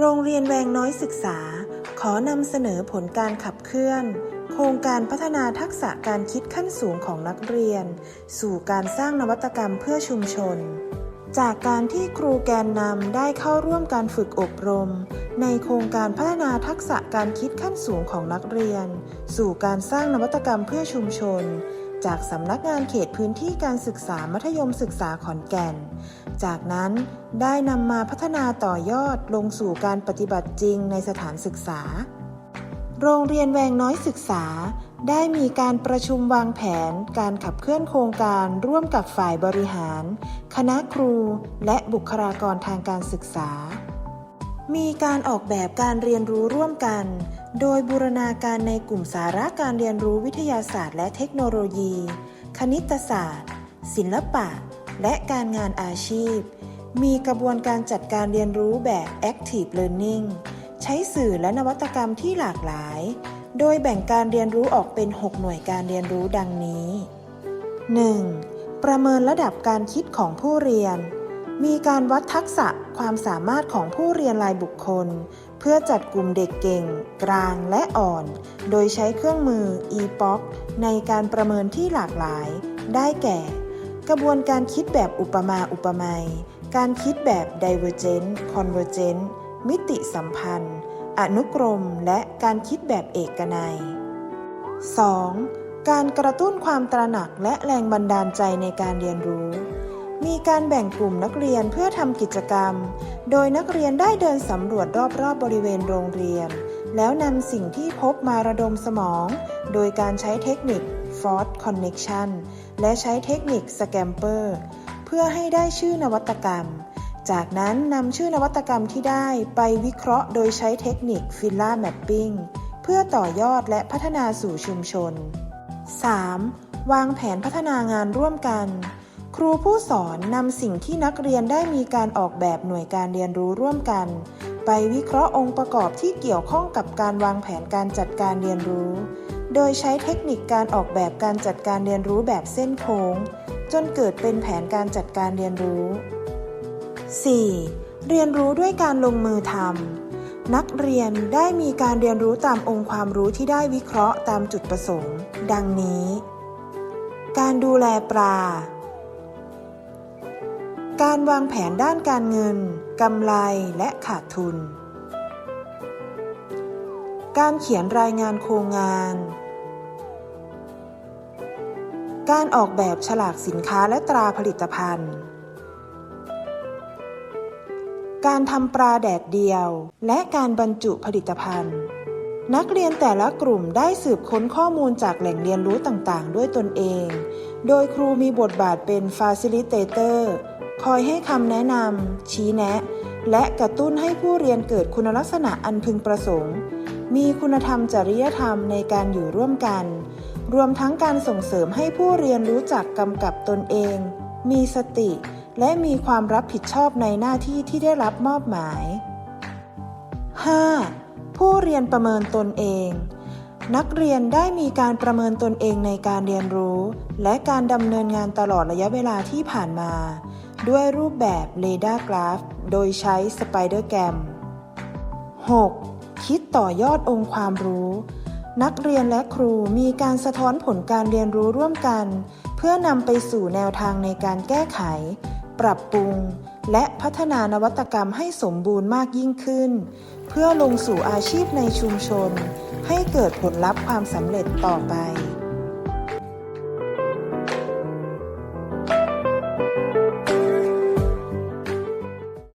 โรงเรียนแวงน้อยศึกษา ขอนำเสนอผลการขับเคลื่อน โครงการพัฒนาทักษะการคิดขั้นสูงของนักเรียน สู่การสร้างนวัตกรรมเพื่อชุมชน จากการที่ครูแกนนำได้เข้าร่วมการฝึกอบรม ในโครงการพัฒนาทักษะการคิดขั้นสูงของนักเรียน สู่การสร้างนวัตกรรมเพื่อชุมชน จากสำนักงานเขตพื้นที่การศึกษามัธยมศึกษาขอนแก่น จากนั้นได้นำมาพัฒนาต่อยอดลงสู่การปฏิบัติจริงในสถานศึกษา โรงเรียนแวงน้อยศึกษา ได้มีการประชุมวางแผน การขับเคลื่อนโครงการร่วมกับฝ่ายบริหาร คณะครู และบุคลากรทางการศึกษา มีการออกแบบการเรียนรู้ร่วมกัน โดยบูรณาการในกลุ่มสาระการเรียนรู้วิทยาศาสตร์และเทคโนโลยี คณิตศาสตร์ ศิลปะ และการงานอาชีพ มีกระบวนการจัดการเรียนรู้แบบ Active Learning ใช้สื่อและนวัตกรรมที่หลากหลาย โดยแบ่งการเรียนรู้ออกเป็น 6 หน่วยการเรียนรู้ดังนี้ 1. ประเมินระดับการคิดของผู้เรียน มีการวัดทักษะความสามารถของผู้เรียนรายบุคคล เพื่อจัดกลุ่มเด็กเก่ง กลางและอ่อน โดยใช้เครื่องมือ EPOC ในการประเมินที่หลากหลาย ได้แก่ กระบวนการคิดแบบอุปมาอุปไมยการคิดแบบ Divergent Convergent มิติสัมพันธ์ อนุกรม และการคิดแบบเอกนัย 2. การกระตุ้นความตระหนักและแรงบันดาลใจในการเรียนรู้ มีการแบ่งกลุ่มนักเรียนเพื่อทำกิจกรรม โดยนักเรียนได้เดินสำรวจรอบๆบบริเวณโรงเรียน แล้วนำสิ่งที่พบมาระดมสมอง โดยการใช้เทคนิค Force Connection และใช้เทคนิค Scamper เพื่อให้ได้ชื่อนวัตกรรม จากนั้นนำชื่อนวัตกรรมที่ได้ไปวิเคราะห์โดยใช้เทคนิค Filla Mapping เพื่อต่อยอดและพัฒนาสู่ชุมชน 3. วางแผนพัฒนางานร่วมกัน ครูผู้สอนนำสิ่งที่นักเรียนได้มีการออกแบบหน่วยการเรียนรู้ร่วมกัน ไปวิเคราะห์องค์ประกอบที่เกี่ยวข้องกับการวางแผนการจัดการเรียนรู้ โดยใช้เทคนิคการออกแบบการจัดการเรียนรู้แบบเส้นโค้ง จนเกิดเป็นแผนการจัดการเรียนรู้ 4. เรียนรู้ด้วยการลงมือทำนักเรียนได้มีการเรียนรู้ตามองค์ความรู้ที่ได้วิเคราะห์ตามจุดประสงค์ ดังนี้ การดูแลปลา การวางแผนด้านการเงิน กำไรและขาดทุน การเขียนรายงานโครงงาน การออกแบบฉลากสินค้าและตราผลิตภัณฑ์ การทำปลาแดดเดียว และการบรรจุผลิตภัณฑ์ นักเรียนแต่ละกลุ่มได้สืบค้นข้อมูลจากแหล่งเรียนรู้ต่างๆ ด้วยตนเอง โดยครูมีบทบาทเป็น Facilitator คอยให้คำแนะนำชี้แนะ และกระตุ้นให้ผู้เรียนเกิดคุณลักษณะอันพึงประสงค์ มีคุณธรรมจริยธรรมในการอยู่ร่วมกัน รวมทั้งการส่งเสริมให้ผู้เรียนรู้จักกำกับตนเอง มีสติ และมีความรับผิดชอบในหน้าที่ที่ได้รับมอบหมาย 5. ผู้เรียนประเมินตนเองนักเรียนได้มีการประเมินตนเองในการเรียนรู้ และการดำเนินงานตลอดระยะเวลาที่ผ่านมา ด้วยรูปแบบ r a d a r Graph โดยใช้ Spidergram 6. คิดต่อยอดองค์ความรู้ นักเรียนและครูมีการสะท้อนผลการเรียนรู้ร่วมกัน เพื่อนำไปสู่แนวทางในการแก้ไข ปรับปรุง และพัฒนานวัตกรรมให้สมบูรณ์มากยิ่งขึ้น เพื่อลงสู่อาชีพในชุมชน ให้เกิดผลลัพธ์ความสำเร็จต่อไป